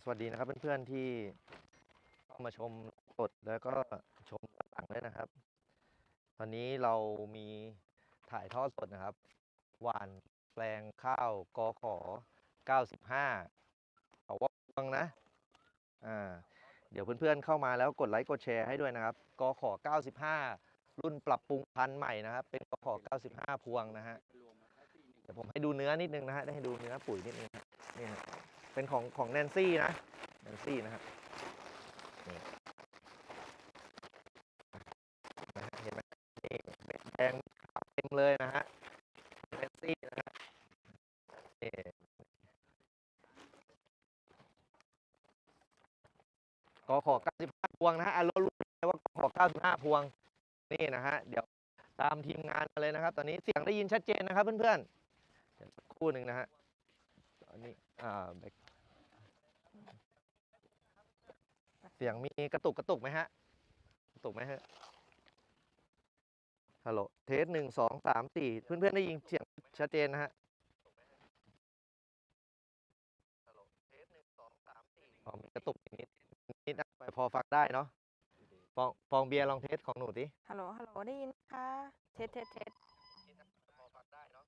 สวัสดีนะครับเพื่อนๆที่เข้ามาชมสดแล้วก็ชมหลังด้วยนะครับ ตอนนี้เรามีถ่ายทอดสดนะครับหวานแปลงข้าวกอขอ 95เอาว่าฟังนะอ่าเดี๋ยวเพื่อนๆเข้ามาแล้วกดไลค์กดแชร์ให้ด้วยนะครับกอขอ 95 รุ่นปรับปรุงพันธุ์ใหม่นะครับ เป็นกอขอ 95 พวงนะฮะเดี๋ยวผมให้ดูเนื้อนิดนึงนะฮะได้ให้ดูเนื้อปุ๋ยนิดนึงนี่ เป็นของของแนนซี่นะ แนนซี่นะฮะนี่นะฮะเห็นไหมนี่เป็นแดงขาวเต็มเลยนะฮะแนนซี่นะฮะนี่กอขอ95 พวงนะฮะอะเรารู้เลยว่ากอขอ95 พวง นี่นะฮะ เดี๋ยวตามทีมงานมาเลยนะครับ ตอนนี้เสียงได้ยินชัดเจนนะครับเพื่อนๆเดี๋ยวสักครู่หนึ่งนะฮะ ตอนนี้ อ่า back เสียงมีกระตุกกระตุกไหมฮะ กระตุกไหมฮะ ฮัลโหล เทสหนึ่งสองสามสี่เพื่อนๆได้ยินเสียงชัดเจนนะฮะอ๋อมีกระตุกนิดนิดนะพอฟังได้เนาะฟองฟองเบียร์ลองเทสของหนูดิฮัลโหล ฮัลโหล ได้ยินไหมคะเทสเทสเทสพอฟังได้เนา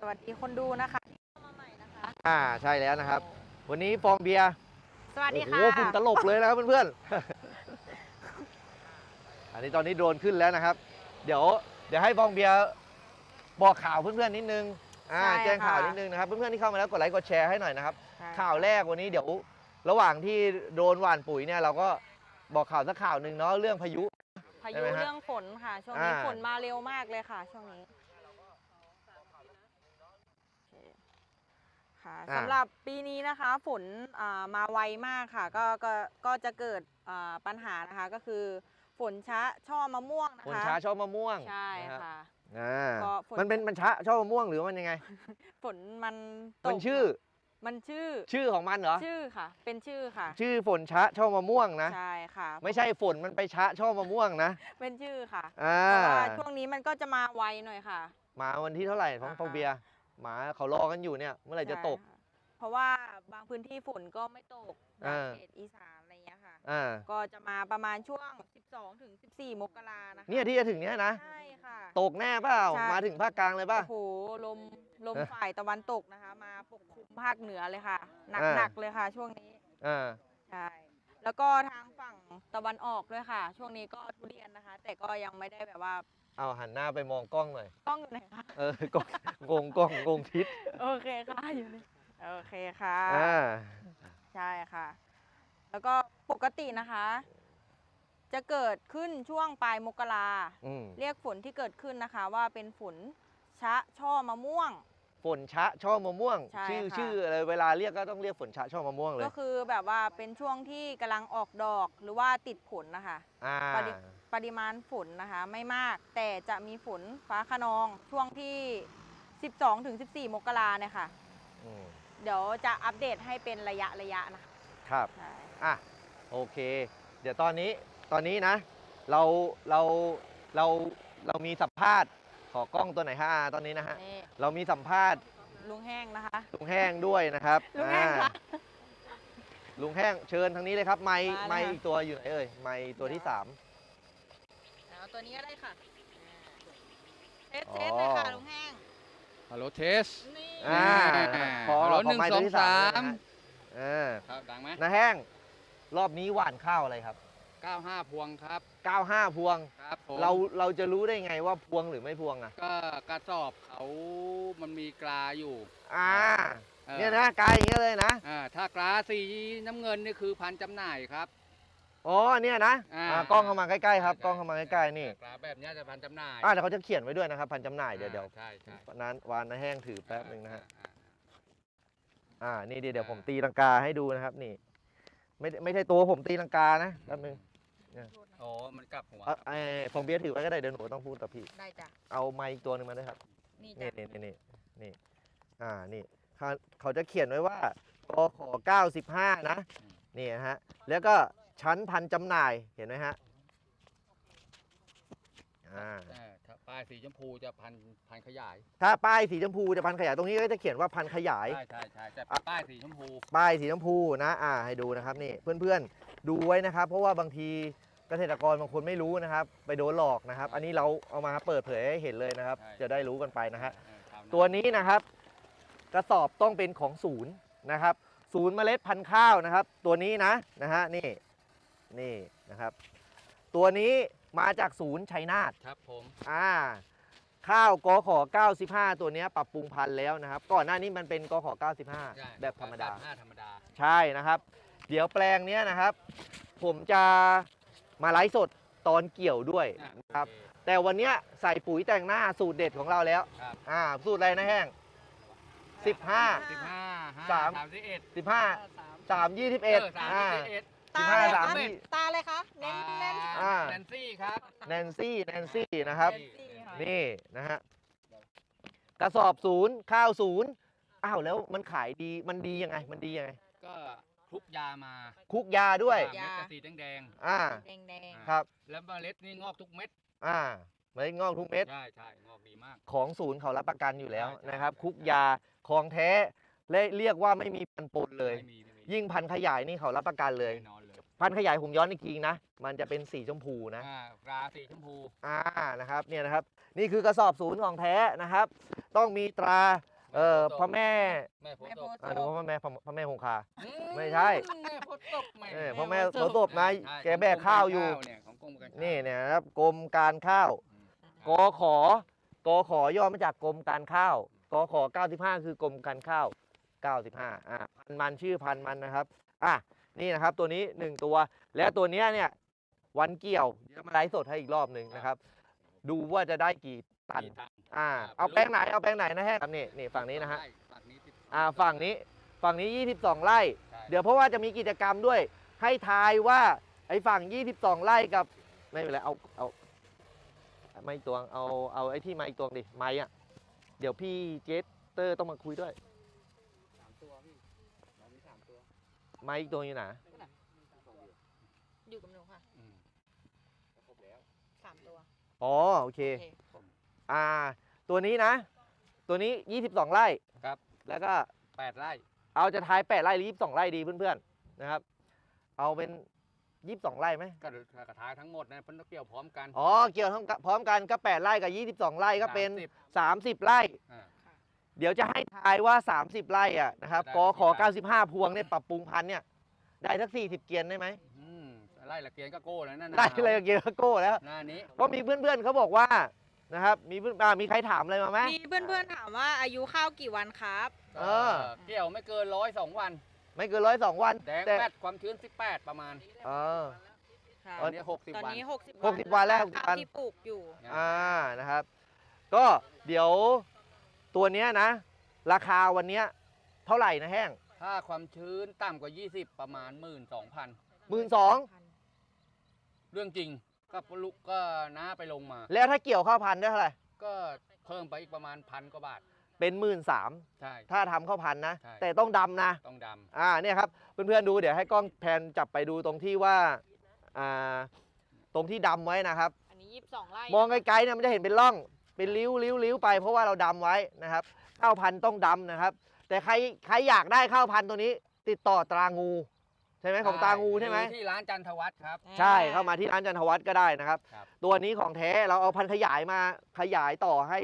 สของหนูดิอ่าอ่าเสียงสวัสดีคนดูนะคะที่เข้ามาใหม่นะคะ อ่าใช่แล้วนะครับ วันนี้ฟองเบียร์สวัสดีโอ้ค่ะโหฝุ่นตลบเลยนะครับเพื่อนๆ อันนี้ตอนนี้โดรนขึ้นแล้วนะครับ เดี๋ยวเดี๋ยวให้ฟองเบียร์บอกข่าวเพื่อนๆนิดนึงอ่าใช่แจ้งข่าวค่ะนิดนึงนะครับเพื่อนๆที่เข้ามาแล้วกดไลค์กดแชร์ให้หน่อยนะครับ ใช่ ข่าวแรกวันนี้เดี๋ยวระหว่างที่โดนหว่านปุ๋ยเนี่ยเราก็บอกข่าวสักข่าวหนึ่งเนาะเรื่องพายุ พาได้ยุไหมฮะเรื่องฝนค่ะ ช่วงนี้อ่า ฝนมาเร็วมากเลยค่ะ ช่วงนี้โอเค ค่ะสำหรับปีนี้นะคะฝนอ่ามาไวมากค่ะ ก็ก็ก็จะเกิดอ่าปัญหานะคะก็คือ ฝนช้าช่อมะม่วงนะคะฝนช้าชอบมะม่วงใช่นะครับค่ะ อ่าก็ฝน มันเป็นมันช้าชอบมะม่วงหรือมันยังไง ฝนมันตมันกชื่อมันชื่อชื่อของมันเหรอ ชื่อค่ะ เป็นชื่อค่ะ ชื่อฝนช้าชอบมะม่วงนะ ใช่ค่ะไม่ใช่ฝนมันไปช้าชอบมะม่วงนะเป็นชื่อค่ะอ่าเพราะว่าช่วงนี้มันก็จะมาไวหน่อยค่ะหมาวันที่เท่าไหร่ของอ่าฟองเบียร์ หมาเขารอกันอยู่เนี่ย เมื่อไหร่จะตก ใช่ค่เพราะว่าบางพื้นที่ฝนก็ไม่ตกอย่าอ่างเขตอีสานอะไรเงี้ยค่ะ อ่า ก็จะมาประมาณช่วง 12ถึง14 มกรานะคะเนี่ยที่จะถึงเนี้ยนะ ใช่ค่ะ ตกแน่เปล่า ใช่ มาถึงภาคกลางเลยป่ะ โอ้โหลมลมเอ๊ะฝ่ายตะวันตกนะคะ มาปกคลุมภาคเหนือเลยค่ะ หนักอ่า หนักเลยค่ะ ช่วงนี้อ่า ใช่แล้วก็ทางฝั่งตะวันออกด้วยค่ะ ช่วงนี้ก็ทุเรียนนะคะ แต่ก็ยังไม่ได้แบบว่า เอาหันหน้าไปมองกล้องหน่อย กล้องอยู่ไหนคะ เออกล้องงงกล้องงงทิศโอเคค่ะอยู่นี่โอเคค่ะ อ่า ใช่ค่ะ แล้วก็ปกตินะคะ จะเกิดขึ้นช่วงปลายมกราอืมเรียกฝนที่เกิดขึ้นนะคะ ว่าเป็นฝนชะช่อมะม่วง ฝนชะช่อมะม่วง ใช่ชื่อค่ะ ชื่ออะไรเวลาเรียกก็ต้องเรียกฝนชะช่อมะม่วงเลยก็คือแบบว่าเป็นช่วงที่กำลังออกดอกหรือว่าติดผลนะคะ อ่าปริ ปริมาณฝนนะคะไม่มากแต่จะมีฝนฟ้าขนองช่วงที่ 12ถึง14 มกราเนี่ยค่ะอืมเดี๋ยวจะอัปเดตให้เป็นระยะระยะนะคะครับ ใช่อะโอเค เดี๋ยวตอนนี้ตอนนี้นะ เราเราเราเรามีสัมภาษณ์ขอกล้องตัวไหนฮะอ่าตอนนี้นะฮะนี่เรามีสัมภาษณ์ลุงแห้งนะคะ ลุงแห้งด้วยนะครับลุงแห้งอ่าค่ะลุงแห้งเชิญทางนี้เลยครับ ไม้มาเลยไม้ค่ะ อีกตัวอยู่ไหนเอ่ยไม้ตัวที่สามเอา ตัวนี้ก็ได้ค่ะเทสอ๋อเทสเลยค่ะลุงแห้งฮัลโหลเทส นี่อ่าอ่าขอฮัลโหลขอไม้ตัวที่หนึ่งสองสามสามนะฮะเออครับดังไหมนาแห้ง รอบนี้หว่านข้าวอะไรครับ 95 พวงครับ95 พวง ครับผมเราเราจะรู้ได้ไงว่าพวงหรือไม่พวงอะ ก็กระสอบเขามันมีกลาอยู่อ่า ออเนี่ยนะกายอย่างเงี้ยเลยนะ อ่าถ้ากลาสีน้ำเงินนี่คือพันจำหน่ายครับ อ๋อเนี่ยนะอ่า อ่ากล้องเข้ามาใกล้ๆครับกล้องเข้ามาใกล้ๆนี่กลาแบบเนี้ยจะพันจำหน่ายอ่าเดี๋ยวเขาจะเขียนไว้ด้วยนะครับพันจำหน่ายเดี๋ยวเดี๋ยวใช่ใช่นั้นวานนาแห้งถือแป๊บหนึ่งนะฮะอ่า อ่านี่เดี๋ยวเดี๋ยวอ่าผมตีลังกาให้ดูนะครับนี่ ไม่ไม่ใช่ตัวผมตีลังกานะแป๊บหนึงโอ้มันกลับหัวเอาไอ้ฟองเบียร์ถือไว้ก็ได้เดี๋ยวหนูต้องพูดกับพี่ ได้จ้ะ เอาไมค์อีกตัวหนึ่งมาด้วยครับ นี่นี่จ้ะนี่นี่นี่นี่อ่านี่เขาเขาจะเขียนไว้ว่ากข95 นะ นี่นะฮะ แล้วก็ ชั้นพันจำหน่ายเห็นไหมฮะอ่าเออถ้าป้ายายสีชมพูจะพันพันขยายถ้าป้ายสีชมพูจะพันขยายตรงนี้ก็จะเขียนว่าพันขยาย ใช่ใช่ใช่แต่เป็นป้ายสีชมพู ป้ายสีชมพูนะอ่าให้ดูนะครับนี่เพื่อนๆดูไว้นะครับ เพราะว่าบางทีเกษตรกรบางคนไม่รู้นะครับ ไปโดนหลอกนะครับ อันนี้เราเอามาเปิดเผยให้เห็นเลยนะครับจะได้รู้กันไปนะฮะ เออคราวหน้าตัวนี้นะครับกระสอบต้องเป็นของศูนย์นะครับ ศูนย์เมล็ดพันธุ์ข้าวนะครับ ตัวนี้นะนะฮะนี่ นี่นะครับ ตัวนี้มาจากศูนย์ชัยนาทครับผมอ่าข้าวกขอ95 ตัวเนี้ยปรับปรุงพันธุ์แล้วนะครับ ก่อนหน้านี้มันเป็นกขอใช่95 แบบธรรมดาห้าธรรมดา ใช่นะครับ เดี๋ยวแปลงเนี้ยนะครับ ผมจะมาไลฟ์สดตอนเกี่ยวด้วยอะนะครับโอเแต่วันเนี้ยใส่ปุ๋ยแต่งหน้าสูตรเด็ดของเราแล้วครับอ่าสูตรอะไรนะแห้ง 15สิบห้าห้าสามสามสิบเอ็ด15 3เออ21สามอ่าสิบเอ็ด ตา15เลยสามคะยี่ตาเลยคะเน้นเน้นอ่า แนนซี่ครับ แนนซี่แนนซี่นะครับเน้นซี่ค่ะนี่นะฮะกระสอบศูนย์ข้าวศูนย์อ้าวแล้วมันขายดีมันดียังไง มันดียังไงก็คลุกยามาคุกยาด้วยเม็ดกระสีแดงอ่าแดงแดงๆครับแล้วเมล็ดนี่งอกทุกเม็ดอ่าไม่งอกทุกเม็ด ใช่ใช่งอกดีมาก ของศูนย์เขารับประกันอยู่แล้วใช่ใช่นะครับใช่คุกยาของแท้และเรียกว่าไม่มีพันปนเลย ไม่มีไม่มียิ่งพันขยายนี่เขารับประกันเลยแน่นอนเลย พันขยายผมย้อนอีกทีนะ มันจะเป็นสีชมพูนะ อ่าราสีชมพูอ่า นะครับ เนี่ยนะครับ นี่คือกระสอบศูนย์ของแท้นะครับ ต้องมีตรา เอ่อ พระแม่แม่โพแม่ธิ์โพศพธิ์อ่าดูว่าพระแม่ พระแม่คงคาอืไม่ใช่แม่โพธิ์ศพแม่เออพระแม่โพธิ์ศพโพธิ์ศพนะใช่แกแบกข้าวอยู่ เนี่ยของกรมการข้าวนี่เนี่ยนะครับ กรมการข้าวอืมกขอกขอย่อมาจากกรมการข้าวกข95 คือกรมการข้าว 95 อ่าพันธุ์มันชื่อพันธุ์มันนะครับ อะ นี่นะครับตัวนี้ 1 ตัว และตัวเนี้ยเนี่ยวันเกี่ยวเดี๋ยวมาไลฟ์สดให้อีกรอบหนึ่งนะครับ ดูว่าจะได้กี่ตันกี่ตันอ่าอ่าเอาเป็นแปลงไหนลูกเอาแปลงไหนนะแฮะครับนี่นี่ฝั่งนี้นะฮะใช่ฝั่งนี้สิบอ่าฝั่งนี้ฝั่งนี้ 22 ไร่ใช่เดี๋ยวเพราะว่าจะมีกิจกรรมด้วย ให้ทายว่าไอ้ฝั่ง 22 ไร่กับไม่เป็นไรเอาเอาไม้ตวงเอาเอาไอ้ที่ไม้ตวงดิไม้อะเดี๋ยวพี่เจสเตอร์ต้องมาคุยด้วย สามตัวพี่เรามีสามตัว ไม้อีกตัวอยู่ไหนอยู่กับหนูค่ะอืมครบแล้วสามตัวอ๋อโอเค โอเคครบอ่า ตัวนี้นะ ตัวนี้ 22 ไร่ครับ แล้วก็แปดไร่เอาจะทาย 8 ไร่หรือ 22 ไร่ดีเพื่อนๆนะครับ เอาเป็น 22 ไร่ไหมก็กระถายทั้งหมดนะเพิ่นต้องเกี่ยวพร้อมกันอ๋อเกี่ยวทั้งพร้อมกันก็ 8 ไร่กับ 22 ไร่ก็เป็น สามสิบ30 ไร่ อ่า เดี๋ยวจะให้ทายว่า 30 ไร่อะนะครับได้ กขอกี่ตัน95 พวงเนี่ยปรับปรุงพันธุ์เนี่ยได้สัก 40 เกียนได้ไหมอืมไร่ละเกียนก็โก้แล้วนั่นได้เลยเกียนโก้แล้ว หน้านี้ก็มีเพื่อนๆเขาบอกว่านะครับมีเพื่อนอ่ามีใครถามอะไรมาไหม มีเพื่อนๆถามว่าอายุข้าวกี่วันครับ เออ เกี่ยวไม่เกินร้อยสองวัน ไม่เกินร้อยสองวันแดงแต่แปดความชื้นสิบแปดประมาณเออ ค่ะ ตอนนี้หกสิบตอนวัน นี้ 60 60วันแล้วข้าววันที่ปลูกอยู่ อ่านะครับ ก็เดี๋ยว ตัวเนี้ยนะ ราคาวันเนี้ยเท่าไหร่นะแห้ง ถ้าความชื้นต่ำกว่า 20 ประมาณ 12,000 หมื่นสอง เรื่องจริงก็ลุกก็น้าไปลงมา แล้วถ้าเกี่ยวข้าวพันธุ์ได้เท่าไหร่ก็เพิ่มไปอีกประมาณพันกว่าบาท เป็นหมื่นสามใช่ ถ้าทำข้าวพันธุ์นะ ใช่ แต่ต้องดำนะ ต้องดอ่าเนี่ยครับเพื่อนๆดูเดี๋ยวให้กล้องแพนจับไปดูตรงที่ว่าอ่าตรงที่ดำไว้นะครับ อันนี้22ไร่มองไกลๆเนี่ยมันจะเห็นเป็นร่อง เป็นริ้วริ้วริ้วไปเพราะว่าเราดำไว้นะครับข้าวพันธุ์ต้องดำนะครับ แต่ใครใครอยากได้ข้าวพันธุ์ตัวนี้ ติดต่อตรางู ใช่ไหมำของตรางูใช่ไหมรือที่ร้านจันทวัฒน์ครับ ใช่เข้ามาที่ร้านจันทวัฒน์ก็ได้นะครับ ครับ ตัวนี้ของแท้เราเอาพันธุ์ขยายมาขยายต่อให้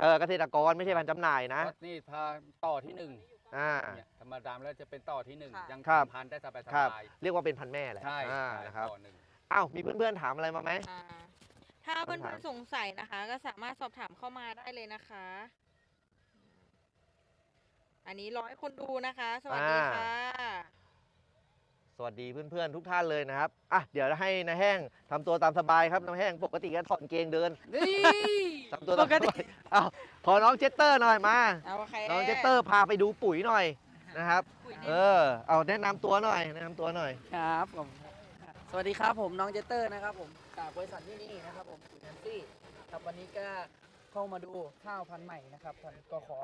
เอ่อเกษตรกรไม่ใช่พันธุ์จำหน่ายนะก็นี่พาต่อที่หนึ่งอ่า เนี่ยธรรมดามแล้วจะเป็นต่อที่หนึ่งค่ะ ยังครับทำพันธุ์ได้สบายครับสบายเรียกว่าเป็นพันธุ์แม่แหละใช่อ่าใช่นะครับต่อหนึ่งอ้าวมีเพื่อนๆถามอะไรมาไหม อ่า ถ้าคำเพื่ถามอนๆสงสัยนะคะ ก็สามารถสอบถามเข้ามาได้เลยนะคะ อันนี้ร้อยคนดูนะคะ สวัสดีค่ะ สวัสดีเพื่อนๆทุกท่านเลยนะครับอะเดี๋ยวให้นาแห้งทำตัวตามสบายครับนาแห้งปกติก็ถอดกางเกงเดินนี่ทำตัวตามปกสติ บายอ้าวขอน้องเจสเตอร์หน่อยมา เอาโอเคน้องเจสเตอร์พาไปดูปุ๋ยหน่อยนะครับ ปุ๋ยเอนี่อเอาแนะนำตัวหน่อยแนะนำตัวหน่อย ครับผมสวัสดีครับผมน้องเจเตอร์นะครับผม จากบริษัทที่นี่นะครับผมปุ๋ยแนนซี่ครับวันนี้ก็เข้ามาดูข้าวพันธุ์ใหม่นะครับพันธุ์กขอ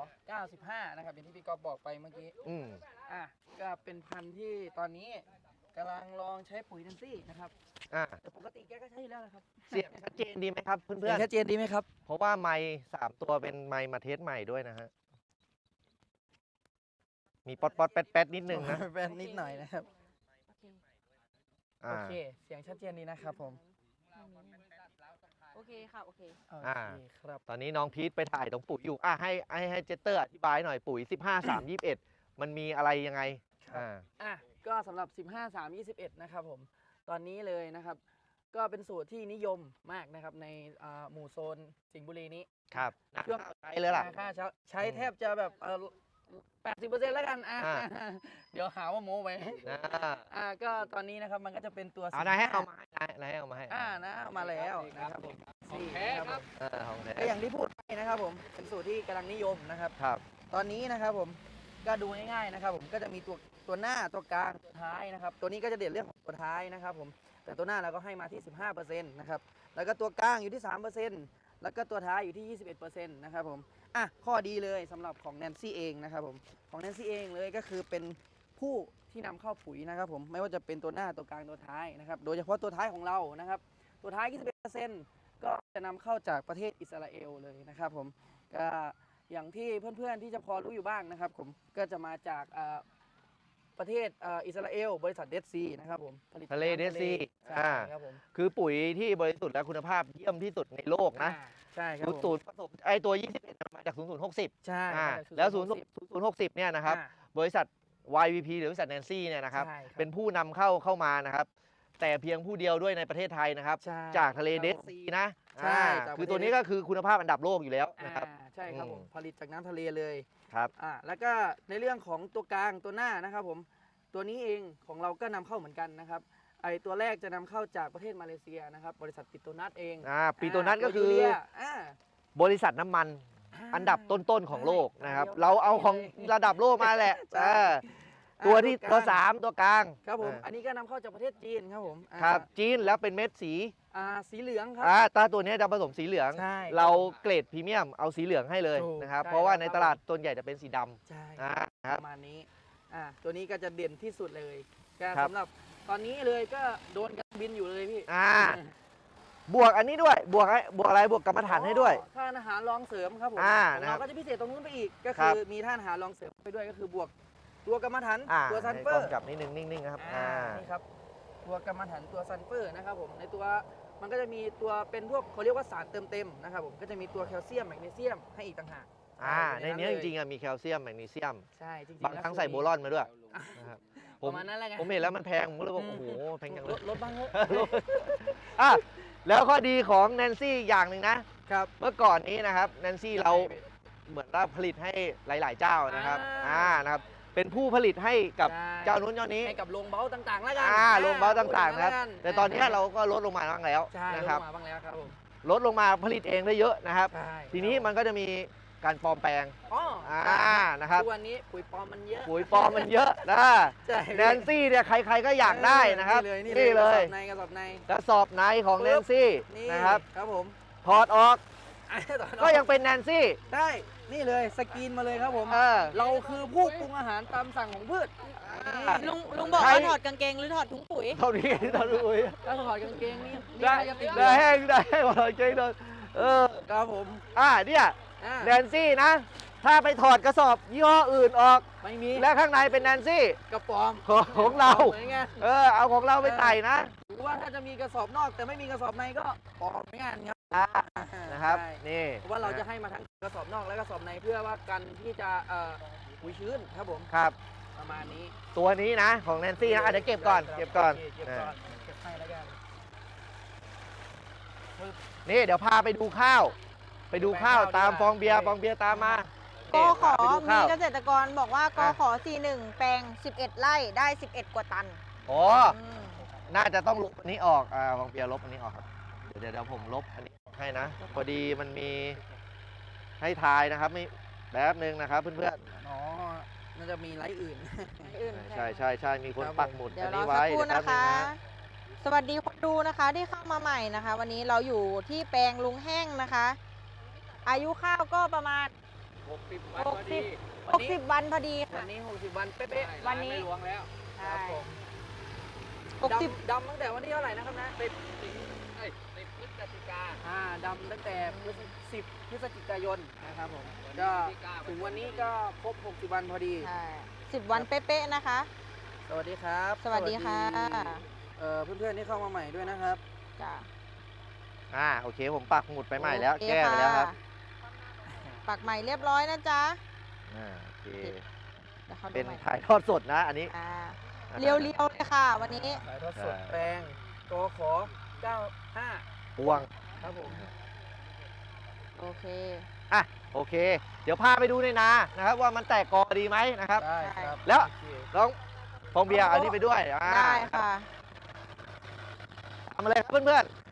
95 นะครับอย่างที่พี่กอฟบอกไปเมื่อกี้อืมอะก็เป็นพันธุ์ที่ตอนนี้กำลังลองใช้ปุ๋ยนันซี่นะครับอ่าแต่ปกติแกก็ใช้อยู่แล้วนะครับเสียงชัดเจนดีไหมครับเพื่เสียองนชัดเจนดีไหมครับ ๆเพราะว่าไม้สามตัวเป็นไม้มาเทสใหม่ด้วยนะฮะมีป๊อดป๊อดแป๊ดแป๊ดนิดนึงนะเป็นนิดหน่อยนะครับอ่าโอเค เสียงชัดเจนดีนะครับผม โอเคค่ะ โอเคโออ่าเคครับ ตอนนี้น้องพีทไปถ่ายตรงปุ๋ยอยู่ อะให้ให้ให้เจเตอร์อธิบายหน่อยปุ๋ย 15 3 21 มันมีอะไรยังไงอ่า อะก็สำหรับ 15 3 21 นะครับผม ตอนนี้เลยนะครับ ก็เป็นสูตรที่นิยมมากนะครับในอ่าหมู่โซนสิงห์บุรีนี้ ครับช่วง ใช้เลยล่ะราคาใช้ใช้อืมแทบจะแบบเออ 80%แล้วกันอะอ่า เดี๋ยวหาว่าโม้ไปนะอ่าก็ตอนนี้นะครับมันก็จะเป็นตัวเอานายให้เอามาให้นายนายให้เอามาให้อ่านะเอามาแล้วนะครับผมของสี่แท้นะครับคผรับมเออของแท้ก็อย่างที่พูดไปนะครับผมเป็นสูตรที่กำลังนิยมนะครับ ครับตอนนี้นะครับผมก็ดูง่ายๆนะครับ ผมก็จะมีตัวตัวหน้าตัวกลางตัวท้ายนะครับ ตัวนี้ก็จะเด่นเรื่องของตัวท้ายนะครับผมแต่ตัวหน้าเราก็ให้มาที่ 15%นะครับแล้วก็ตัวกลางอยู่ที่ 3% แล้วก็ตัวท้ายอยู่ที่ 21%นะครับผม อะ ข้อดีเลยสำหรับของแนนซี่เองนะครับผม ของแนนซี่เองเลยก็คือเป็นผู้ที่นำเข้าปุ๋ยนะครับผม ไม่ว่าจะเป็นตัวหน้าตัวกลางตัวท้ายนะครับ โดยเฉพาะตัวท้ายของเรานะครับ ตัวท้าย 21%ก็จะนำเข้าจากประเทศอิสราเอลเลยนะครับผม ก็อย่างที่เพื่อนๆที่จะพอรู้อยู่บ้างนะครับผม ก็จะมาจากอ่อ ประเทศเอ่ออิสราเอล บริษัทเดซีนะครับผมผลิตทะเลน้ำ Dead Sea ใช่อ่า ครับผมคือปุ๋ยที่บริสุทธิ์และคุณภาพเยี่ยมที่สุดในโลกนะอ่าใช่ครับศูนย์ผมศูนย์ผสมไอตัว 21มาจาก 0060ใช่อ่าก็คือแล้วศูนย์หกสิบ0 060เนี่ยนะครับอ่าบริษัท YVP หรือบริษัทแนนซี่เนี่ยนะครับใช่ครับเป็นผู้นำเข้าเข้ามานะครับ แต่เพียงผู้เดียวด้วยในประเทศไทยนะครับใช่จากทะเลครับเดดผมซีนะใช่อ่าจากประเทศ คือตัวนี้ก็คือคุณภาพอันดับโลกอยู่แล้วนะครับอ่าใช่ครับผมอืมผลิตจากน้ำทะเลเลย ครับ อ่าแล้วก็ในเรื่องของตัวกลางตัวหน้านะครับผมตัวนี้เองของเราก็นำเข้าเหมือนกันนะครับไอตัวแรกจะนำเข้าจากประเทศมาเลเซียนะครับ บริษัทปิโตนัทเองอ่าปีตัวนั้นก็คือตัวยูเรียอ่า บริษัทน้ำมันาอันดับต้นๆของโลกนะครับ ใช่เราเอาของระดับโลกมาแหละใช่ เอออ่าตัวที่กลงตัวสามตัวกลางครับผมอ่าอันนี้ก็นำเข้าจากประเทศจีนครับผมอ่า ครับจีนแล้วเป็นเม็ดสี อ่าสีเหลืองครั อ่าตาตัวเนี้ยจะผสมสีเหลือง ใช่เราเกรดพรีเมียมเอาสีเหลืองให้เลยถูกนะครับ ใช่เพราะว่าครับ ในตลาดตัวใหญ่จะเป็นสีดำใช่อ่าปครับ ระมาณนี้อ่าตัวนี้ก็จะเด่นที่สุดเลยก็ครับ สำหรับตอนนี้เลยก็โดนกันบินอยู่เลยพี่อ่าบวกอันนี้ด้วยบวกไอ้บวกอะไรบวกกรรมฐานให้ด้วยท่านอาหารรองเสริมครับผมอ่าของนะครับเราก็จะพิเศษตรงนู้นไปอีกก็ครัคือบมีท่านอาหารรองเสริมไปด้วยก็คือบวกตัวกรรมฐานอ่าตัวซันให้เฟกอล้องร์จับนิดนึงนิ่งๆนะครับอ่า อ่านี่ครับตัวกรรมฐานตัวซันเฟอร์นะครับผมในตัว มันก็จะมีตัวเป็นพวกเขาเรียกว่าสารเติมเต็มนะครับผมก็จะมีตัวแคลเซียมแมกนีเซียมให้อีกต่างหากอ่าในอยู่เนี้ยจเลยริงๆอะมีแคลเซียมแมกนีเซียมใช่จริงๆบางแล้วครั้งคือใส่โบรอนมาด้วยอะนะครับผประมมาณนั้นแหละไงผมเห็นแล้วมันแพงผมก็เลยบอกอืโอ้มโหแพงจังเลลยดลดบ้างเถอะอะแล้วข้อดีของแนนซี่อย่างหนึ่งนะครับเมื่อก่อนนี้นะครับแนนซี่เราเหมือนว่าผลิตให้หลาย ๆ เจ้านะครับอ่าอ่านะครับ เป็นผู้ผลิตให้กับใช่ เจ้านู้นเจ้านี้ให้กับโรงเบ้าต่างๆแล้วกันอ่าโรงเบ้าต่างๆนะครับพูดอย่แต่ตอนนี้เราก็ลดลงมาบ้างแล้วใช่ลนะดครับลงมาบ้างแล้วครับผมลดลงมาผลิตเองได้เยอะนะครับ ใช่ทีนี้มันก็จะมีการปลอมแปลงอ๋ออ่านะครับทุกวันนี้ปุ๋ยปลอมมันเยอะปุ๋ยปลอมมันเยอะนะใช่แนนซี่เนี่ยใครๆก็อยากได้นะครับนี่เลยนี่นี่เลเลยยกระสอบในกระสอบในของปึ๊แนบนซี่นี่นะครับครับผมถอดออกอะตอนก็ยังเป็นแนนซี่ ได้ นี่เลยสกรีนมาเลยครับผมเออ เราคือผู้ปรุงอาหารตามสั่งของพืชอ่าลุงลุงบอกใคร ว่าถอดกางเกงหรือถอดถุงปุ๋ย เท่านี้เท่านี้อุ้ยแล้วถอดกางเกงนี่นี่ได้ใครจะติดได้แห้งได้แห้งหมดเลยเจ๊งเลยเออครับผมอ่าเนี่ยอ่าแนนซี่นะ ถ้าไปถอดกระสอบยี่ห้ออื่นออก ไม่มีและข้างในเป็นแนนซี่ กระป๋อมของของเรา เหมือนกันเออ เอาของเราไปใส่นะหรือ ว่าถ้าจะมีกระสอบนอก แต่ไม่มีกระสอบในก็ปลอมเหมือนกันครับอ่านะครับใช่นี่เพราะว่าเราจะให้มาทั้งกระสอบนอกและกระสอบในเพื่อว่ากันที่จะเอ่อปุ๋ยชื้นครับผมครับ ประมาณนี้ตัวนี้นะของแนนซี่นะอาจจะเดี๋ยวเก็บก่อนเก็บก่อนโเคเก็บก่อนเก็บให้แล้วกันนี่เดี๋ยวพาไปดูข้าว ไปดูข้าวไปข้าวตามดีกว่าฟองเบียร์ไปฟองเบียร์ตามมากนี่ขอพาไปดูมีข้าวเกษตรกรบอกว่ากอะขอ41แปลง 11 ไร่ได้ 11 กว่าตัน โอ้อืม น่าจะต้องลบอันนี้ออก อ่าฟองเบียร์ลบอันนี้ออกครับเดี๋ยวเดี๋ยวผมลบอันนี้ออกให้นะ พอดีมันมีให้ทายนะครับไม่แป๊บนึงนะครับเพื่อนอ๋อน่าจะมีไลฟ์อื่น อื่นๆใช่ใช่ใช่มีคนครับผมปักหมุดเดี๋ยอัวนรอนี้สักไว้ครู่เดี๋ยวแป๊บนึนะคะ งนะสวัสดีคนดูนะคะที่เข้ามาใหม่นะคะ วันนี้เราอยู่ที่แปลงลุงแห้งนะคะ อายุข้าวก็ประมาณ หกสิบวันพอดี วันนี้60 วันพอดีวัค่ะ นนี้60วันเป๊ะวันนี้ ไม่หลวงแล้วใช่ครับผม หกสิบ ดำดำตั้งแต่วันที่เท่าไหร่นะครับนะสิบสิงไอ้ยสิบพฤศจิกา อ่าดำตั้งแต่พฤศสิบพฤศจิกายนนะครับผมวันก็ที่เก้า ถึงวันนี้ก็ครบ60วันพอดี ใช่สิบวันเป๊ะๆนะคะ สวัสดีครับสวัสดีค่ะเอ่อเพื่อนๆที่เข้ามาใหม่ด้วยนะครับ จ้ะอ่าโอเคผมปักหมุดไปใหม่แล้ว โอเคแก้ไปแล้วครับะปักใหม่เรียบร้อยนะจ๊ะอ่าโอเค เดี๋ยวเขาดูเป็นใหม่ถ่ายทอดสดนะ อันนี้ อ่า เรียวๆเลยค่ะ วันนี้สายทอดสดใช่แปลงกข95พวง ครับผม โอเค อะ โอเค เดี๋ยวพาไปดูในนา นะครับ ว่ามันแตกกอดีไหมนะครับ ได้ครับแล้ว โอเคน้องฟองเบียร์เอานี่ไปด้วยอ่าได้ค่ะ ทำอะไรครับเพื่อนๆ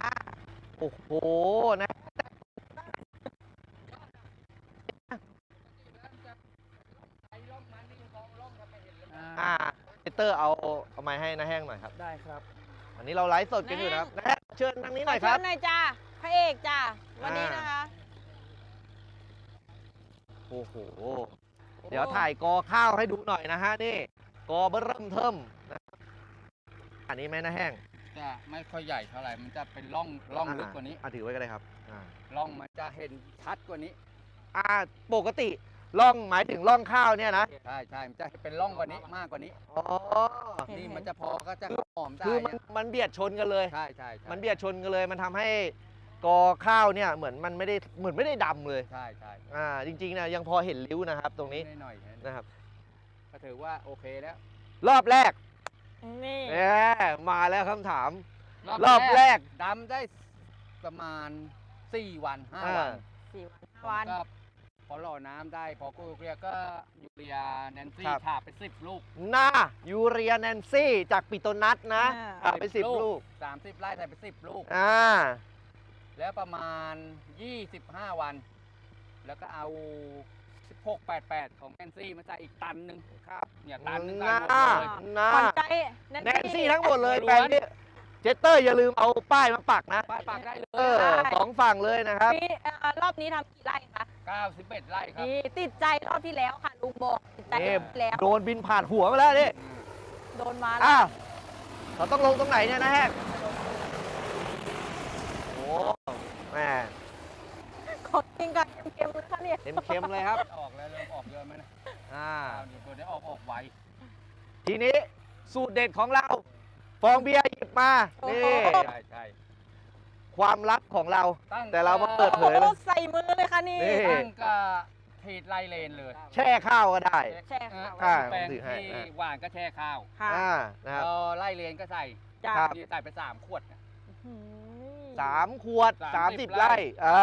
อ่า โอ้โหนะอ่าเตอร์เอาเอาไม้ให้นะแห้งหน่อยครับ ได้ครับ อันนี้เราไลฟ์สดกันอยู่นะครับนะแห้งเชิญทางนี้หน่อยครับขเชิญหน่อยจ้าพระเอกจ้าวันนี้อ่านนะคะ โอ้โห เดี๋ยวถ่ายกอข้าวให้ดูหน่อยนะฮะนี่ กอเบิ่มเทิมนะครับอันนี้ไหมนะแห้ง จะไม่ค่อยใหญ่เท่าไหร่ มันจะเป็นร่องร่องลึกกว่านี้อะถือไว้ก็ได้ครับอ่าร่องมันจะเห็นชัดกว่านี้อ่าปกติร่องหมายถึงร่องข้าวเนี่ยนะใช่ใช่มันจะเป็นร่องกว่านี้มากกว่านี้อ๋อเห็นนี่เห็นมันจะพอก็จะหอมได้คือมันอะมันเบียดชนกันเลยใช่ใช่ใช่มันเบียดชนกันเลยมันทำให้กอข้าวเนี่ยเหมือนมันไม่ได้เหมือนไม่ได้ดำเลยใช่ใช่อ่าจริงๆนะยังพอเห็นริ้วนะครับ ตรงนี้หน่อยๆแค่นี้นะครับก็ถือว่าโอเคแล้ว รอบแรก นี่แหมมาแล้วคำถาม รอบแรก ดำได้ประมาณ 4 วัน5อ่าวันสี่วันห้าวัน ก็พอหล่อน้ำได้ พอกูเรียก็ยูเรียแนนซี่ครับฉาบไป 10 ลูก หน้ายูเรียแนนซี่จากปิโตนัทนะอ่า อ่าไปสิบลูก 30 ไร่ใส่ไป 10 ลูก อ่า แล้วประมาณ 25 วัน แล้วก็เอา 16 88 ของแนนซี่มาใส่อีกตันหนึ่งครับ เนี่ยตันหนึงหก็น้าหมดเลยหน้าขวัญใจ แนนซี่ทั้งหมดเลยล้วนแปลงนี้เจสเตอร์อย่าลืมเอาป้ายมาปักนะปาดปากได้เลเอยอสองฝั่งเลยนะครับ ปีเอ่อรอบนี้ทำกี่ไร่คะ91ไร่ครับ นี่ติดใจรอบที่แล้วค่ะลุงบอกติดใจนี่รอบที่แล้วโดนบินผ่านหัวมาแล้วนี่โดนมาแล้วอ้าวเราต้องลงตรงไหนเนี่ยนะแฮกโอ้แม่ของจริงกับเค็มๆนะคะเนี่ยเค็มๆเลยครับ ออกแล้วเริ่มออกเยอะไหมนะอ่า อ้าวเดี๋ยวตัวนี้ออกออกไวทีนี้ สูตรเด็ดของเรา ฟองเบียร์หยิบมานี่ใช่ใช่ความลับของเรา ตั้งแต่เรามาเปิดเผยโอ้ใส่มือเลยค่ะนี่ นี่ ตั้งก็ทีดไล่เลนเลยแช่ข้าวก็ได้ แช่ข้าว อ่าแปลงผมถือให้ที่อ่า หวานก็แช่ข้าวค่ะอ่านะครับพอไล่เลนก็ใส่จ้าครับ นี่ใส่ไปสามขวดนะอืมสามขวดสาสามมสิสิบบไร่ไร่อ่า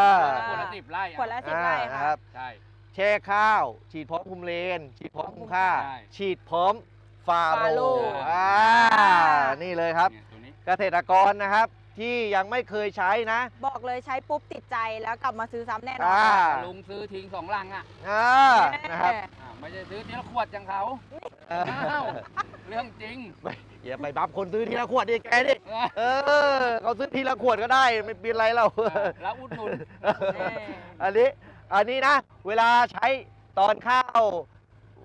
ขวดละสิบไร่อะขวดละสิบอ่าไร่นะค่ะ ครับ ใช่ แช่ข้าว ฉีดพร้อมคุมเลน ฉีดพร้อมคุมค่า ใช่ ฉีดพร้อม ฟาฟาโรโรห์อ่าอ่านี่เลยครับ เนี่ยตัวนี้เกษตรกรนะครับ ที่ยังไม่เคยใช้นะบอกเลยใช้ปุ๊บติดใจแล้วกลับมาซื้อซ้ำแน่นอนอ่าค่ะลุงซื้อทิ้งสองลังอะอ่านะครับ อ่าไม่ใช่ซื้อทีละขวดจังเขาเอออ้าวเรื่องจริงไม่อย่าไปบับคนซื้อทีละขวดดิแกดิเออเออเขาซื้อทีละขวดก็ได้ไม่เป็นไรเราแล้วอุดหนุนเอออันนี้อันนี้นะ เวลาใช้ตอนข้าว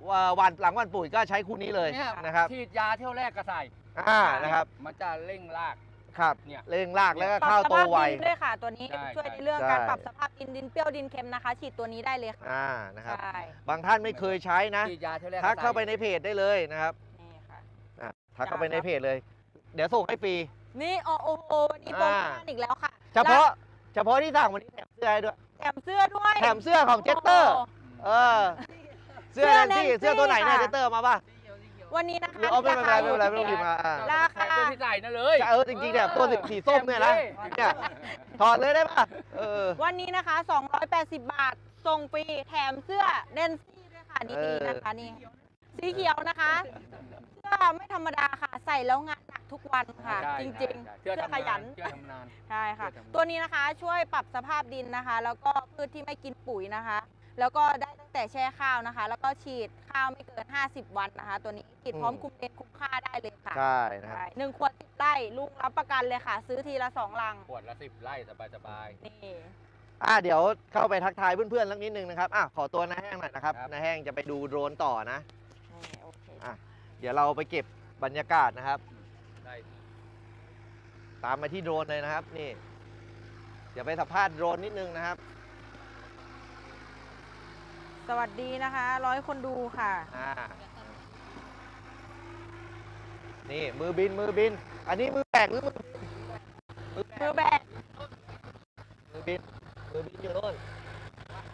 ว่าวันหลังวันปุ๋ยก็ใช้คู่นี้เลยเนี่ยนะครับฉีดยาเที่ยวแรกก็ใส่อ่านะครับ มันจะเร่งรากครับเนี่ยเร่งรากแล้วก็ปรับข้าวสโตภาพไวดินด้วยค่ะ ตัวนี้ใช่ช่วยใช่ในเรื่องใช่การปรับสภาพดินดินเปรี้ยวดินเค็มนะคะ ฉีดตัวนี้ได้เลยค่ะอ่านะครับใช่บางท่านไม่เคยใช้นะฉีดยาเที่ยวแรกทักใส่เข้าไปในเพจได้เลยนะครับนี่ค่ะอะทักเข้าไปในเพจเลย เดี๋ยวส่งให้ฟรีนี่อ๋อโอ้โหวันนี้โปรโมชั่นอีกแล้วค่ะ เฉพาะเฉพาะที่สั่งวันนี้แถมเสื้อให้ด้วยแถมเสื้อด้วยแถมเสื้อของเจสเตอร์โโหเออเสื้อเสื้อแนนซี่แนนซี่เสื้อตัวไหนเนี่ยค่ะเจสเตอร์มาป่ะวันนี้นะคะหรือเอาไม่เป็นไรราคาไม่เป็นไรอยู่ไม่ต้องพิมพ์มาอ่าราคาแถมตัวที่ใส่นั่นเลยเออจริงๆเนี่ยตัวสีสีส้มเนี่ยนะเนี่ยถอดเลยได้ป่ะเออวันนี้นะคะ 280 บาทส่งฟรีแถมเสื้อเดนซี่ด้วยค่ะนี่เออนะคะนี่สีเขียวนะคะเสื้อไม่ธรรมดาค่ะ ใส่แล้วงานหนักทุกวันค่ะใช่จริงใช่ๆเชื่อเสื้อทำขยันเชื่อทำนานใช่ค่ะเชื่อทำตัวนี้นะคะช่วยปรับสภาพดินนะคะ แล้วก็พืชที่ไม่กินปุ๋ยนะคะ แล้วก็ได้ตั้งแต่แช่ข้าวนะคะ แล้วก็ฉีดข้าวไม่เกิน 50 วันนะคะ ตัวนี้ฉีดพร้อมอืมคุมเลนคุมค่าได้เลยค่ะใช่นะครับ ใช่หนึ่งขวดสิบไร่ลุงรับประกันเลยค่ะ ซื้อทีละสองลังขวดละสิบไร่สบาย นี่อะเดี๋ยวเข้าไปทักทายเพื่อนๆสักนิดนึงนะครับอะขอตัวน้าแห้งหน่อยนะครับครับ น้าแห้งจะไปดูโดรนต่อนะ นี่โอเคอะ เดี๋ยวเราไปเก็บบรรยากาศนะครับ ๆได้ตามมาที่โดรนเลยนะครับ นี่ เดี๋ยวไปสัมภาษณ์โดรนนิดนึงนะครับ สวัสดีนะคะร้อยคนดูค่ะ อ่านี่มือบินมือบิน อันนี้มือแบกหรือมือมือแบมือกแบกมือบินมือบินอยู่โน่น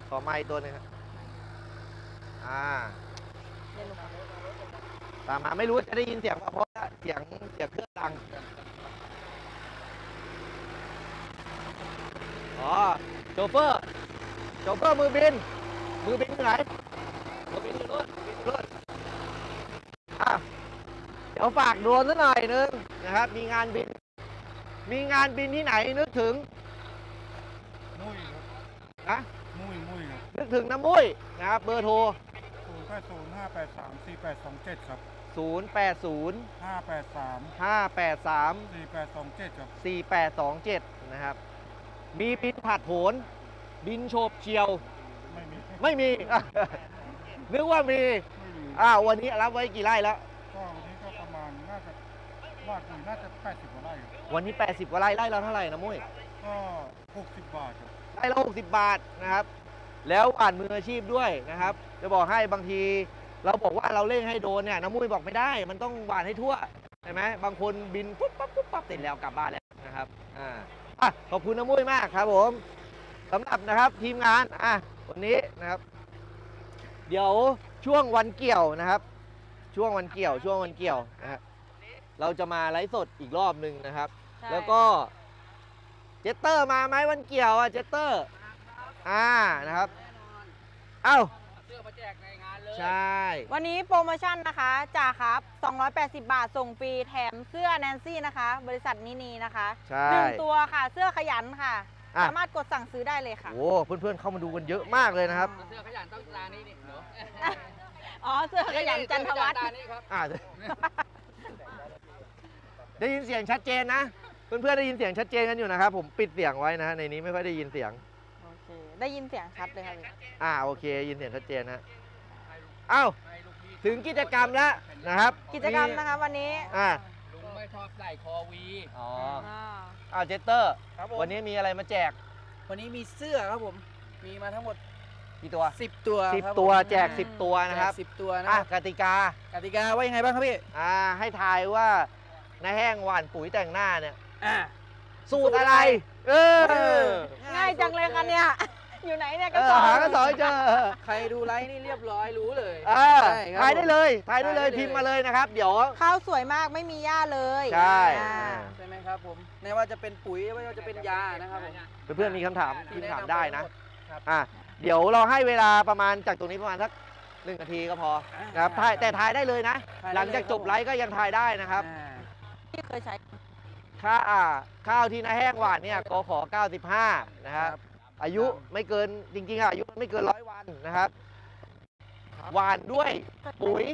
ขอไม้ตัวหนึงครับอ่า เดี๋ยวหนูขอตามมาไม่รู้จะได้ยินเสียงเปล่าเพราะว่าเสียงเสียงเครื่องดัง อ๋อโชเฟอร์โชเฟอร์มือบิน มือบินอยู่ไหนมือบินอยู่โน่นมือบินอยู่โน่นอะเดี๋ยวฝากโดรนสักหน่อยนึงนะครับ มีงานบิน มีงานบินที่ไหนนึกถึงมุ้ยครับนะมุ้ยมุ้ยครับนึกถึงน้ำมุ้ยนะครับ เบอร์โทรศูนย์แปดศูนย์ห้าแปดสามสี่แปดสองเจ็ดครับ080 ห้าแปดสาม583 สี่แปดสองเจ็ดครับ 4827 นะครับ มีบินผัดโผนบินโฉบเฉียว ไม่มีไม่มี นึกว่ามีไม่มีอ้าววันนี้รับไว้กี่ไร่แล้วก็วันนี้ก็ประมาณน่าจะวาดปุ๋ยน่าจะแปดสิบกว่าไร่ครับวันนี้ 80กว่าไร่ไร่เราเท่าไหร่นะมุ้ยก็หกสิบบาทครับไร่ละ60 บาทนะครับ แล้วอ่านมืออาชีพด้วยนะครับ จะบอกให้บางที เราบอกว่าเราเล่นให้โดนเนี่ยน้ำมุ้ยบอกไม่ได้ มันต้องหวานให้ทั่วใช่ไหมบางคนบินปุ๊บปั๊บปุ๊บปั๊บติดแล้วกลับบ้านแล้วนะครับอ่าอะขอบคุณน้ำมุ้ยมากครับผมสำหรับนะครับทีมงานอะ วันนี้นะครับ เดี๋ยวช่วงวันเกี่ยวนะครับ ช่วงวันเกี่ยว ช่วงวันเกี่ยวนะครับเราจะมาไลฟ์สดอีกรอบหนึ่งนะครับ ใช่แล้วก็เจตเตอร์มาไหมวันเกี่ยวอะเจตเตอร์อ่านะครับเอ้าเอาเสื้อมาแจกในงานเลยใช่ วันนี้โปรโมชั่นนะคะจ่าครับ 280 บาทส่งฟรีแถมเสื้อแนนซี่นะคะ บริษัทนินีนะคะใช่ หนึ่งตัวค่ะเสื้อขยันค่ะ อะ สามารถกดสั่งซื้อได้เลยค่ะ โอ้เพื่อนๆเข้ามาดูกันเยอะมากเลยนะครับเสื้อขยันต้องร้านนี้นี่เนาะอ๋อเสื้อขยันจันทวัฒน์ร้านนี้ครับ อ่าได้ยินเสียงชัดเจนนะ เพื่อนๆได้ยินเสียงชัดเจนกันอยู่นะครับ ผมปิดเสียงไว้นะในนี้ไม่ค่อยได้ยินเสียง โอเค ได้ยินเสียงชัดเลยค่ะพี่อ่าโอเคยินเสียงชัดเจนนะเอ้าถึงกิจกรรมแล้วนะครับกิจกรรมนะคะวันนี้ อ่าลุงไม่ ชอบใส่คอวีอ๋ออ่าอ้าวเจตเตอร์ ครับผมวันนี้มีอะไรมาแจกวันนี้มีเสื้อครับผม มีมาทั้งหมด กี่ตัว10 ตัวสิบครับตัวผมแจกสิบตัวนะครับแจก10ตัวนะอะครับกติกา กติกาว่ายังไงบ้างครับพี่อ่าให้ทายว่าในแห้งหวานปุ๋ยแต่งหน้าเนี่ย อ่า สูตรอะไร เออ ง่ายจังเลยค่ะเนี่ย อยู่ไหนเนี่ยกเอระอสอบหากระสอยเจอใครดูไลฟ์นี่เรียบร้อยรู้เลยเออใช่ครับทายได้เลยทายได้เลยทายได้เลยพิมพ์มาเลยนะครับ เดี๋ยว ข้าวสวยมากไม่มีหญ้าเลยใช่ อ่าใช่ไหมครับผมไม่ว่าจะเป็นปุ๋ยไม่ว่าจะเป็นยานะครับผมเพื่อนๆมีคำถามที่พิมพ์ถามแนะนำได้นะไปหมดครับอะเดี๋ยวเราให้เวลาประมาณจากตรงนี้ประมาณสักหนึ่งนาทีก็พอนะครับทายแต่ทายได้เลยนะทายได้หลังจากจบไลฟ์ก็ยังทายได้นะครับ อ่า ที่เคยใช้ ค่าอ่าข้าวที่นาแห้งหวานเนี่ยกขอ95นะครับ อายุไม่เกินจริงๆอะอายุไม่เกินร้อยวันนะครับหวานด้วยปุ๋ย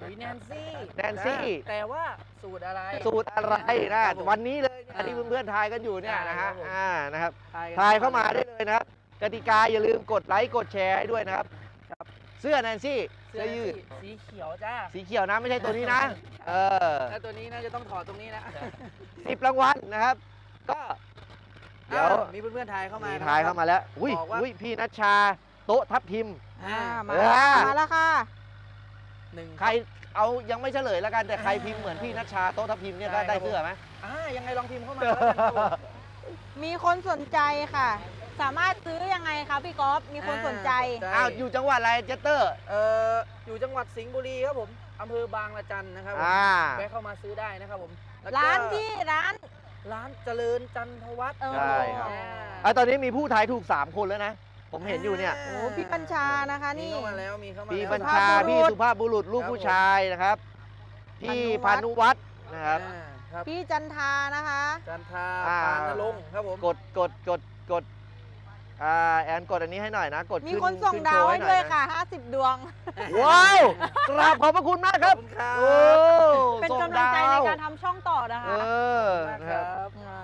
ปุ๋ยแนนซี่แนนซี่ แต่ว่าสูตรอะไร สูตรอะไรนะ ครับผมวันนี้เลยเนี่ยอ่าที่เพื่อนๆทายกันอยู่เนี่ยนะฮะใช่ครับผมอ่า นะครับทายกันทายเข้ามาได้เลยนะครับ กติกาอย่าลืมกดไลค์กดแชร์ให้ด้วยนะครับ ครับ เสื้อแนนซี่ เสื้เสื้ออยืยืด ดสีเขียวจ้าสีเขียวนะไม่ใช่ตัวนี้นะ เออแล้วตัวนี้น่าจะต้องถอดตรงนี้นะ สิบรางวัลนะครับ ก็ เดี๋ยวอ้ามีเพื่อนๆทายเข้ามามีมีทายเข้ามาแล้ว อุ้ยบอกว่าอุ้ยพี่นัชชา โต๊ะทับทิมอ่าอ่ามาเออ มาแล้วค่ะ หนึ่ง ใครเอายังไม่เฉลยแล้วกันแต่ใครพิมพ์เหมือนพี่นัชชาโต๊ะทับทิมเนี่ยได้ได้ครับ ได้เสื้อไหม อ่ายังไงลองพิมพ์เข้ามาแล้วกันครับผม มีคนสนใจค่ะ สามารถซื้อยังไงคะพี่ก๊อฟมีคนสนใจ อ่า อ้าวอยู่จังหวัดอะไรเจสเตอร์ เอ่ออยู่จังหวัดสิงห์บุรีครับผมอำเภอบางละจันนะครับผมอ่า แวะเข้ามาซื้อได้นะครับผมแล้วก็ร้านที่ร้าน ร้านเจริญจันทวัฒน์เออใช่ครับอ่าอะตอนนี้มีผู้ทายถูก 3 คนแล้วนะ ผมเห็นอยู่เนี่ย โอ้พี่ปัญชานะคะมีนี่ เข้ามาแล้วมีเข้ามาพี่แล้ว บัญชา สุภาพบุรุษ พี่สุภาพบุรุษลูกครับผู้ผมชายนะครับ พี่พานุวัฒน์นะครับ อ่าครับพี่จันทานะคะ จันทาอ่า ปานนรงค์ครับผม กดกดกดกด อ่าแอนกดอันนี้ให้หน่อยนะ กดมีขึ้นคนส่งขึ้ดาวโชให้หน่อด้วยนค่ะ 50 ดวง ว้าวกราบขอบพระคุณมากครับขอบคุณครับ โอ้เป็นส่งกำลังใจในดวการทำช่องต่อนะเอคะอมากนะคครัรับบอ่า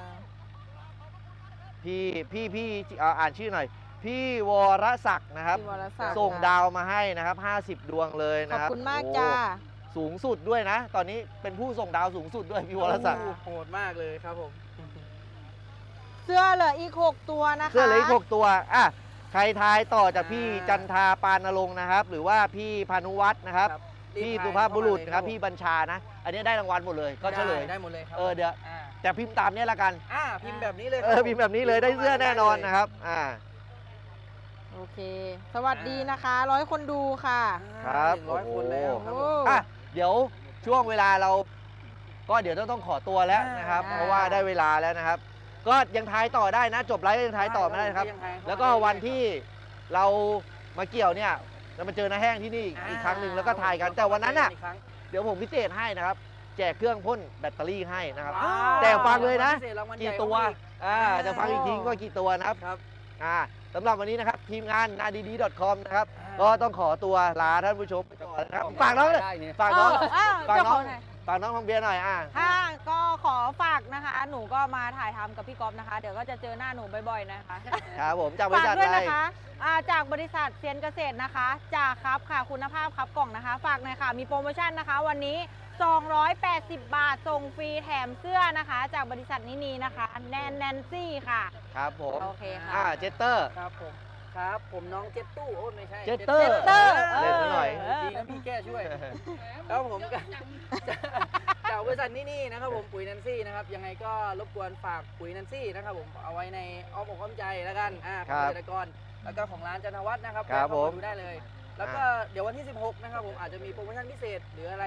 พี่พี่พี่เอาอ่านชื่อหน่อย พี่วรศักดิ์นะครับ พี่วรศักดิ์ส่งค่ะดาวมาให้นะครับ 50 ดวงเลยขอบนะครับคุณมากโอ้จ้า สูงสุดด้วยนะ ตอนนี้เป็นผู้ส่งดาวสูงสุดด้วยพี่วรศักดิ์ โอ้โหโหดมากเลยครับผม เสื้อเหลืออีก 6 ตัวนะคะ เสื้อเหลืออีกหกตัวอะใครทายต่อจากพี่อ่า จันทาปานนรงค์นะครับ หรือว่าพี่พานุวัฒน์นะครับ พี่บสุภาพบุรุษนะครับเข้ามาเลยพี่บัญชานะ อันนี้ได้รางวัลหมดเลยก็เฉลย ได้ได้หมดเลยครับเออเดี๋ยวอ่าแต่พิมพ์ตามเนี้ยละกันอ่าพิมพ์แบบนี้เลยคเอรับอพิมพ์แบบนี้เลยได้เสื้อแน่นอนนะครับอ่า โอเค สวัสดีนะคะร้อยคนดูค่ะ ครับหนึ่งร้อยคนแล้วครับโอ้ผม อะเดี๋ยวช่วงเวลาเรา ก็เดี๋ยวต้องต้องขอตัวแล้วนะครับ อ่า เพราะว่าได้เวลาแล้วนะครับ ก็ยังทายต่อได้นะ จบไลฟ์ก็ยังทายต่อไม่ได้นะครับ ยังทายเข้ามาแล้วก็วันที่เรามาเกี่ยวเนี่ยเรามาเจอน้าแห้งที่นี่อีกอ่าอีกครั้งหนึ่งแล้วก็ทายกันแต่วันนั้นน่ะ อีกครั้ง เดี๋ยวผมพิเศษให้นะครับ แจกเครื่องพ่นแบตเตอรี่ให้นะครับ ว้าว แต่ฟังเลยนะ พิศษรางวัลใหกี่ญ่ตัวเข้ามาอีก อ่าอ่า จะฟังอีกทีว่ากี่ตัวนะครับครับ อ่าสำหรับวันนี้นะครับ ทีมงานนาดีดี .com นะครับอ่าก็ต้องขอตัวลาท่านผู้ชมไปก่อนนะครับฝากน้องเลย ได้เนี่ย ฝากน้อง เอ้าฝากเจ้าน้ขอองงไหน ฝากน้องทองเบียร์หน่อยอ่าค่ะ ก็ขอฝากนะคะ หนูก็มาถ่ายทำกับพี่ก๊อฟนะคะ เดี๋ยวก็จะเจอหน้าหนูบ่อยๆนะคะ ครับผมจากบริฝากษัทด้วยอะไรนะคะอ่าจากบริษัทเซียนเกษตรนะคะ จากครับค่ะคุณภาพครับกล่องนะคะ ฝากหน่อยค่ะ มีโปรโมชั่นนะคะ วันนี้ 280 บาท ส่งฟรีแถมเสื้อนะคะ จากบริษัทนี้นีนะคะ แนนแนนซี่ค่ะ ครับผมโอเคค่ะ อ่าเจตเตอร์ ครับผม ครับ ผมน้องเจ็ตตู้โอ้ไม่ใช่เจ็ตเตอร์เตอร์เล่นซะหน่อยเออดีนะพี่แก้ช่วยครับผมก็จากบริษัทนี่นี่นะครับผมปุ๋ยนันซี่นะครับยังไงก็รบกวนฝากปุ๋ยนันซี่นะครับผมเอาไว้ในอ้อมอกอ้อมใจแล้วกันอ่าขครัองบเกษตรกรแล้วก็ของร้านจันทวัฒน์นะครับครับแวะเข้าผมดูได้เลย แล้วก็เดี๋ยววันที่ 16 นะครับผมอาจจะมีโปรโมชั่นพิเศษ หรืออะไร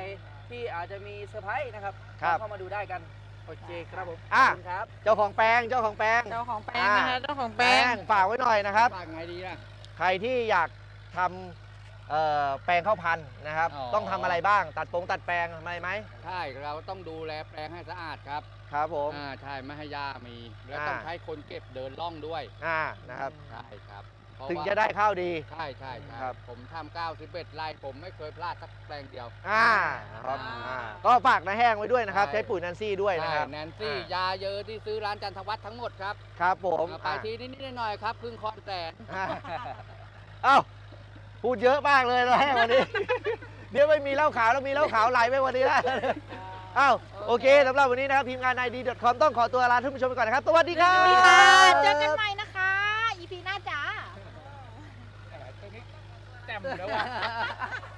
ที่อาจจะมีเซอร์ไพรส์นะครับครับเข้ามาดูได้กัน โอเคครับผมอะขอบคุณครับเจ้าของแปลงเจ้าของแปลง เจ้าของแป้งนะคะอ่า เจ้าของแปลแป้งงฝากไว้หน่อยนะครับ ฝากไงดีล่ะ ใครที่อยากทำเอ่อแปลงข้าวพันธุ์นะครับ อ๋อ ต้องทำอะไรบ้าง ตัดปงตัดแปลงอะไรไหมใช่เราต้องดูแลแปลงให้สะอาดครับครับผม อ่าใช่ไม่ให้หญ้ามี แล้วอ่าต้องใช้คนเก็บเดินล่องด้วยอ่านะครับ ใช่ครับ เพราถึงว่าจะได้ข้าวดี ใช่ใช่ใช่ครับ ผมทำเก้าสิบเอ็ดไร่ผมไม่เคยพลาดสักแปลงเดียว อ่าครับอ่าอ่าก็ฝากนะแห้งไว้ด้วยนะครับ ใช่ ใช้ปุ๋ยนันซี่ด้วยนะครับใช่แนนซี่อ่ายาเยอะที่ซื้อร้านจันทวัฒน์ทั้งหมดครับครับผมเอาไปทีนิดๆหน่อยๆครับครึ่งคอนแสน อ่าเอ้าพูดเยอะมากเลยนะแห้งวันนี้ เดี๋ยวไม่มีเหล้าขาวแล้วมีเหล้าขาวไหลไปวันนี้แล้วอ้าวโอเคสำหรับวันนี้นะครับทีมงานนายดี .com ต้องขอตัวลาท่านผู้ชมไปก่อนนะครับ สวัสดีครับ สวัสดีค่ะ เจอกันใหม่นะคะ อีพี